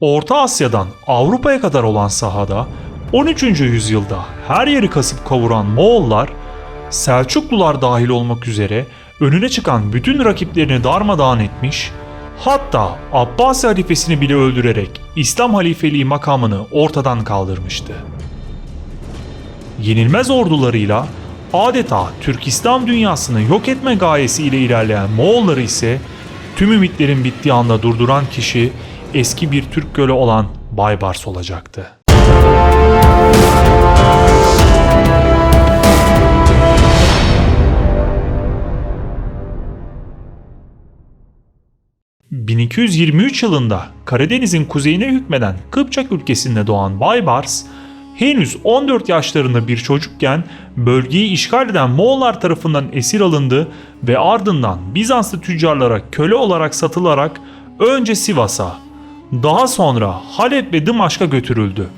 Orta Asya'dan Avrupa'ya kadar olan sahada 13. yüzyılda her yeri kasıp kavuran Moğollar, Selçuklular dahil olmak üzere önüne çıkan bütün rakiplerini darmadağın etmiş, hatta Abbasi halifesini bile öldürerek İslam halifeliği makamını ortadan kaldırmıştı. Yenilmez ordularıyla adeta Türk İslam dünyasını yok etme gayesiyle ilerleyen Moğolları ise tüm ümitlerin bittiği anda durduran kişi eski bir Türk gölü olan Baybars olacaktı. ...1223 yılında Karadeniz'in kuzeyine hükmeden Kıpçak ülkesinde doğan Baybars... ...henüz 14 yaşlarında bir çocukken bölgeyi işgal eden Moğollar tarafından esir alındı... ...ve ardından Bizanslı tüccarlara köle olarak satılarak önce Sivas'a, daha sonra Halep ve Dımaşk'a götürüldü.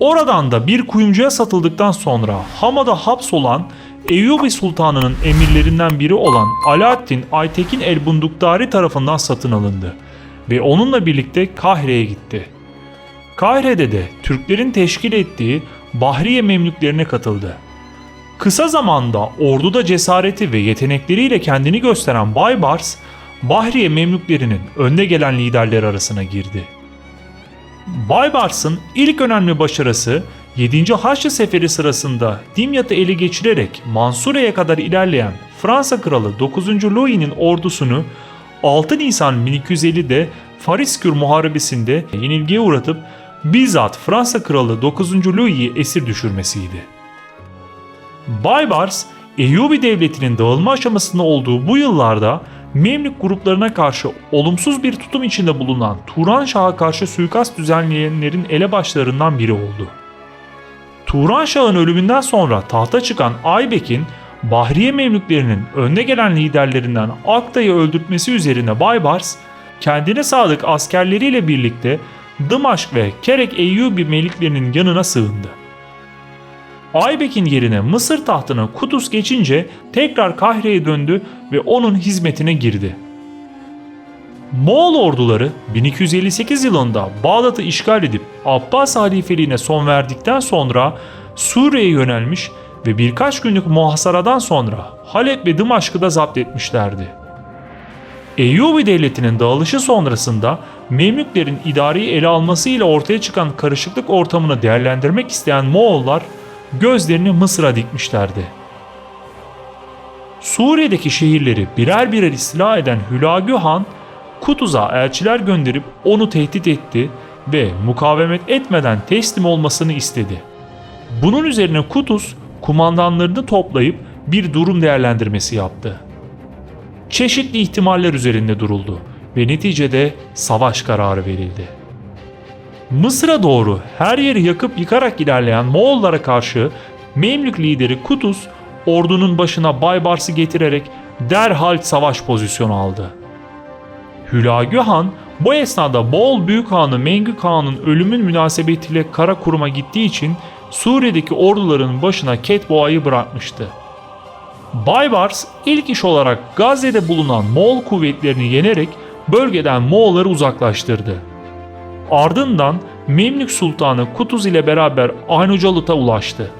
Oradan da bir kuyumcuya satıldıktan sonra Hama'da hapsolan Eyyubi Sultanı'nın emirlerinden biri olan Alaaddin Aytekin el-Bunduktari tarafından satın alındı ve onunla birlikte Kahire'ye gitti. Kahire'de de Türklerin teşkil ettiği Bahriye Memlüklerine katıldı. Kısa zamanda orduda cesareti ve yetenekleriyle kendini gösteren Baybars, Bahriye Memlüklerinin önde gelen liderleri arasına girdi. Baybars'ın ilk önemli başarısı 7. Haçlı Seferi sırasında Dimyat'ı ele geçirerek Mansure'ye kadar ilerleyen Fransa Kralı 9. Louis'nin ordusunu 6 Nisan 1250'de Fariskür Muharebesi'nde yenilgiye uğratıp bizzat Fransa Kralı 9. Louis'i esir düşürmesiydi. Baybars, Eyyubi Devleti'nin dağılma aşamasında olduğu bu yıllarda Memlük gruplarına karşı olumsuz bir tutum içinde bulunan Turan Şah'a karşı suikast düzenleyenlerin elebaşlarından biri oldu. Turan Şah'ın ölümünden sonra tahta çıkan Aybek'in Bahriye Memlüklerinin önde gelen liderlerinden Akta'yı öldürtmesi üzerine Baybars, kendine sadık askerleriyle birlikte Dımaşk ve Kerek Eyyubi meliklerinin yanına sığındı. Aybek'in yerine Mısır tahtına Kutus geçince tekrar Kahire'ye döndü ve onun hizmetine girdi. Moğol orduları 1258 yılında Bağdat'ı işgal edip Abbas halifeliğine son verdikten sonra Suriye'ye yönelmiş ve birkaç günlük muhasaradan sonra Halep ve Dımaşk'ı da zapt etmişlerdi. Eyyubi devletinin dağılışı sonrasında Memlüklerin idareyi ele almasıyla ortaya çıkan karışıklık ortamını değerlendirmek isteyen Moğollar gözlerini Mısır'a dikmişlerdi. Suriye'deki şehirleri birer birer istila eden Hülagü Han, Kutuz'a elçiler gönderip onu tehdit etti ve mukavemet etmeden teslim olmasını istedi. Bunun üzerine Kutuz kumandanlarını toplayıp bir durum değerlendirmesi yaptı. Çeşitli ihtimaller üzerinde duruldu ve neticede savaş kararı verildi. Mısır'a doğru her yeri yakıp yıkarak ilerleyen Moğollara karşı Memlük lideri Kutuz ordunun başına Baybars'ı getirerek derhal savaş pozisyonu aldı. Hülagü Han bu esnada Moğol Büyük Hanı Mengü Kağan'ın ölümün münasebetiyle Karakurum'a gittiği için Suriye'deki orduların başına Ketboğa'yı bırakmıştı. Baybars ilk iş olarak Gazze'de bulunan Moğol kuvvetlerini yenerek bölgeden Moğolları uzaklaştırdı. Ardından Memlük Sultanı Kutuz ile beraber Aynucalıt'a ulaştı.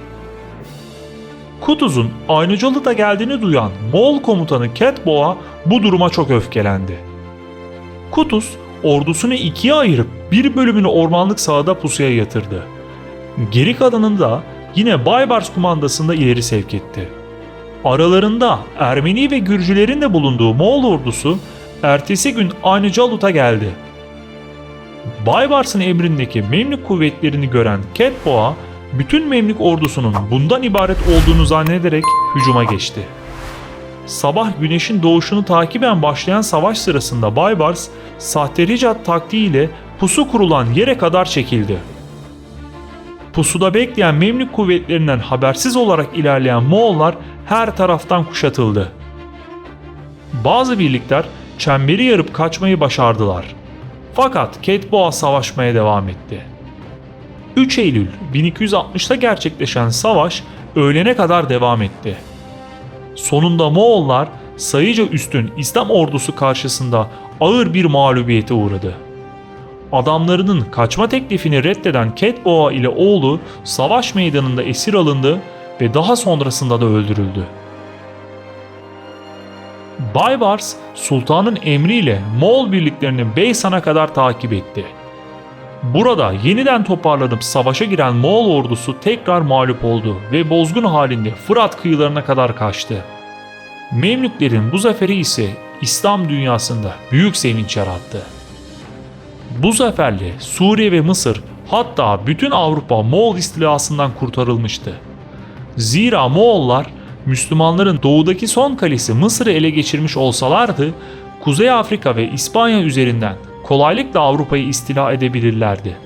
Kutuz'un Aynucalıt'a geldiğini duyan Moğol komutanı Ketboğa bu duruma çok öfkelendi. Kutuz ordusunu ikiye ayırıp bir bölümünü ormanlık sahada pusuya yatırdı. Geri kalanını da yine Baybars kumandasında ileri sevk etti. Aralarında Ermeni ve Gürcülerin de bulunduğu Moğol ordusu ertesi gün Aynucalut'a geldi. Baybars'ın emrindeki Memlük kuvvetlerini gören Ketboğa, bütün Memlük ordusunun bundan ibaret olduğunu zannederek hücuma geçti. Sabah güneşin doğuşunu takiben başlayan savaş sırasında Baybars, sahtelicat taktiğiyle pusu kurulan yere kadar çekildi. Pusuda bekleyen Memlük kuvvetlerinden habersiz olarak ilerleyen Moğollar her taraftan kuşatıldı. Bazı birlikler çemberi yarıp kaçmayı başardılar. Fakat Ketboğa savaşmaya devam etti. 3 Eylül 1260'ta gerçekleşen savaş öğlene kadar devam etti. Sonunda Moğollar sayıca üstün İslam ordusu karşısında ağır bir mağlubiyete uğradı. adamlarının kaçma teklifini reddeden Ketboğa ile oğlu savaş meydanında esir alındı ve daha sonrasında da öldürüldü. Baybars, sultanın emriyle Moğol birliklerini Beysan'a kadar takip etti. Burada yeniden toparlanıp savaşa giren Moğol ordusu tekrar mağlup oldu ve bozgun halinde Fırat kıyılarına kadar kaçtı. Memlüklerin bu zaferi ise İslam dünyasında büyük sevinç yarattı. Bu zaferle Suriye ve Mısır hatta bütün Avrupa Moğol istilasından kurtarılmıştı. Zira Moğollar Müslümanların doğudaki son kalesi Mısır'ı ele geçirmiş olsalardı Kuzey Afrika ve İspanya üzerinden kolaylıkla Avrupa'yı istila edebilirlerdi.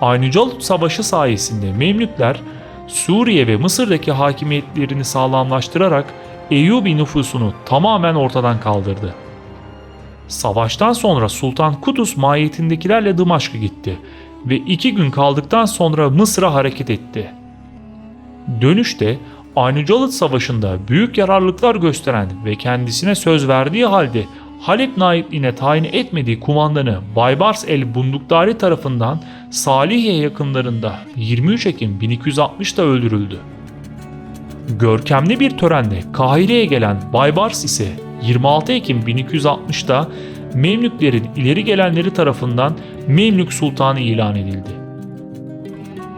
Aynıcalut Savaşı sayesinde Memlükler Suriye ve Mısır'daki hakimiyetlerini sağlamlaştırarak Eyyubi nüfusunu tamamen ortadan kaldırdı. Savaştan sonra Sultan Kutus mahiyetindekilerle Dımaşk'a gitti ve iki gün kaldıktan sonra Mısır'a hareket etti. Dönüşte Aynıcalıt Savaşı'nda büyük yararlıklar gösteren ve kendisine söz verdiği halde Halep naipliğine tayin etmediği kumandanı Baybars el Bunduktari tarafından Salihye yakınlarında 23 Ekim 1260'da öldürüldü. Görkemli bir törenle Kahire'ye gelen Baybars ise 26 Ekim 1260'da Memlüklerin ileri gelenleri tarafından Memlük Sultanı ilan edildi.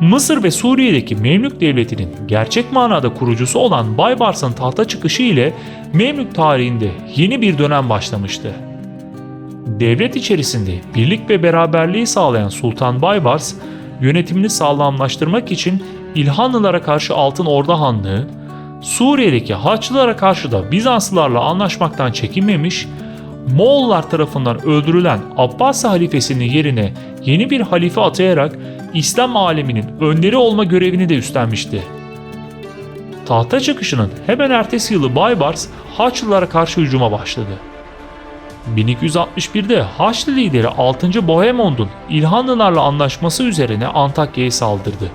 Mısır ve Suriye'deki Memlük Devleti'nin gerçek manada kurucusu olan Baybars'ın tahta çıkışı ile Memlük tarihinde yeni bir dönem başlamıştı. Devlet içerisinde birlik ve beraberliği sağlayan Sultan Baybars, yönetimini sağlamlaştırmak için İlhanlılara karşı Altın Orda Hanlığı, Suriye'deki Haçlılara karşı da Bizanslılarla anlaşmaktan çekinmemiş, Moğollar tarafından öldürülen Abbasi halifesinin yerine yeni bir halife atayarak İslam aleminin önderi olma görevini de üstlenmişti. Tahta çıkışının hemen ertesi yılı Baybars Haçlılara karşı hücuma başladı. 1261'de Haçlı lideri 6. Bohemond'un İlhanlılarla anlaşması üzerine Antakya'ya saldırdı.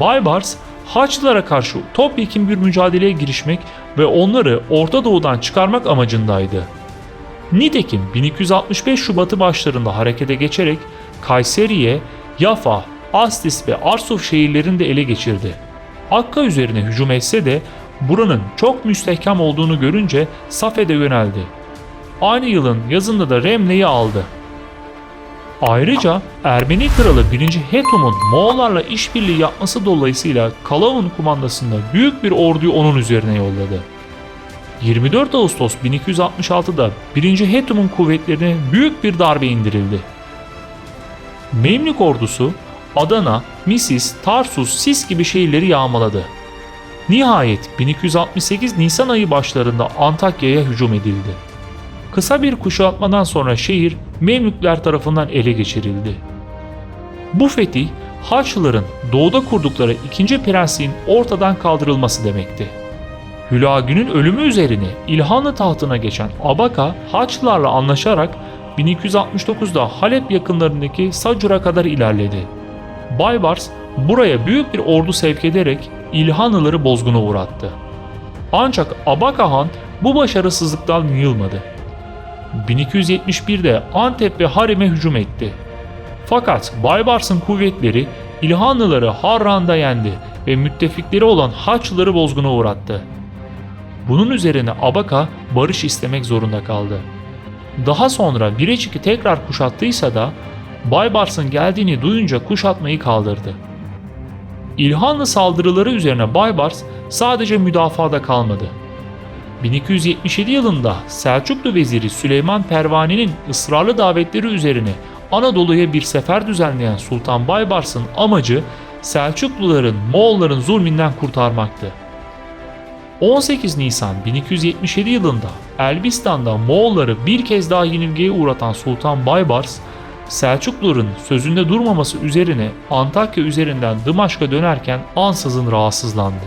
Baybars Haçlılara karşı topyekun bir mücadeleye girişmek ve onları Orta Doğu'dan çıkarmak amacındaydı. Nitekim 1265 Şubat'ı başlarında harekete geçerek Kayseri'ye, Yafa, Astis ve Arsuf şehirlerini de ele geçirdi. Akka üzerine hücum etse de buranın çok müstehkem olduğunu görünce Safed'e yöneldi. Aynı yılın yazında da Remne'yi aldı. Ayrıca Ermeni kralı 1. Hetum'un Moğollarla işbirliği yapması dolayısıyla Kalavun kumandasında büyük bir orduyu onun üzerine yolladı. 24 Ağustos 1266'da 1. Hetum'un kuvvetlerine büyük bir darbe indirildi. Memlük ordusu Adana, Misis, Tarsus, Sis gibi şehirleri yağmaladı. Nihayet 1268 Nisan ayı başlarında Antakya'ya hücum edildi. Kısa bir kuşatmadan sonra şehir Memlükler tarafından ele geçirildi. Bu fetih Haçlıların doğuda kurdukları ikinci prensliğin ortadan kaldırılması demekti. Hülagü'nün ölümü üzerine İlhanlı tahtına geçen Abaka Haçlılarla anlaşarak 1269'da Halep yakınlarındaki Sacur'a kadar ilerledi. Baybars buraya büyük bir ordu sevk ederek İlhanlıları bozguna uğrattı. Ancak Abaka Han bu başarısızlıktan yılmadı. 1271'de Antep ve Harim'e hücum etti. Fakat Baybars'ın kuvvetleri İlhanlıları Harran'da yendi ve müttefikleri olan Haçlıları bozguna uğrattı. Bunun üzerine Abaka barış istemek zorunda kaldı. Daha sonra Birecik'i tekrar kuşattıysa da Baybars'ın geldiğini duyunca kuşatmayı kaldırdı. İlhanlı saldırıları üzerine Baybars sadece müdafada kalmadı. 1277 yılında Selçuklu veziri Süleyman Pervani'nin ısrarlı davetleri üzerine Anadolu'ya bir sefer düzenleyen Sultan Baybars'ın amacı Selçukluların Moğolların zulmünden kurtarmaktı. 18 Nisan 1277 yılında Elbistan'da Moğolları bir kez daha yenilgiye uğratan Sultan Baybars, Selçukluların sözünde durmaması üzerine Antakya üzerinden Dımaşk'a dönerken ansızın rahatsızlandı.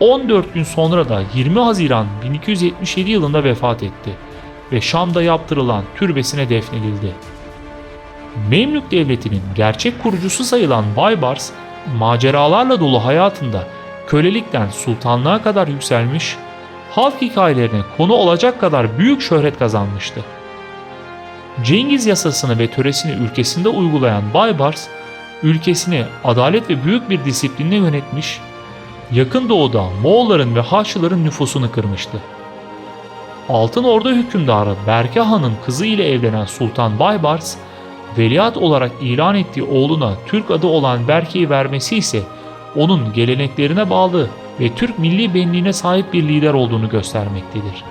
14 gün sonra da 20 Haziran 1277 yılında vefat etti ve Şam'da yaptırılan türbesine defnedildi. Memlük Devleti'nin gerçek kurucusu sayılan Baybars, maceralarla dolu hayatında kölelikten sultanlığa kadar yükselmiş, halk hikayelerine konu olacak kadar büyük şöhret kazanmıştı. Cengiz yasasını ve töresini ülkesinde uygulayan Baybars, ülkesini adalet ve büyük bir disiplinle yönetmiş, yakın doğuda Moğolların ve Haçlıların nüfusunu kırmıştı. Altın Ordu hükümdarı Berke Han'ın kızı ile evlenen Sultan Baybars, veliaht olarak ilan ettiği oğluna Türk adı olan Berke'yi vermesi ise onun geleneklerine bağlı ve Türk milli benliğine sahip bir lider olduğunu göstermektedir.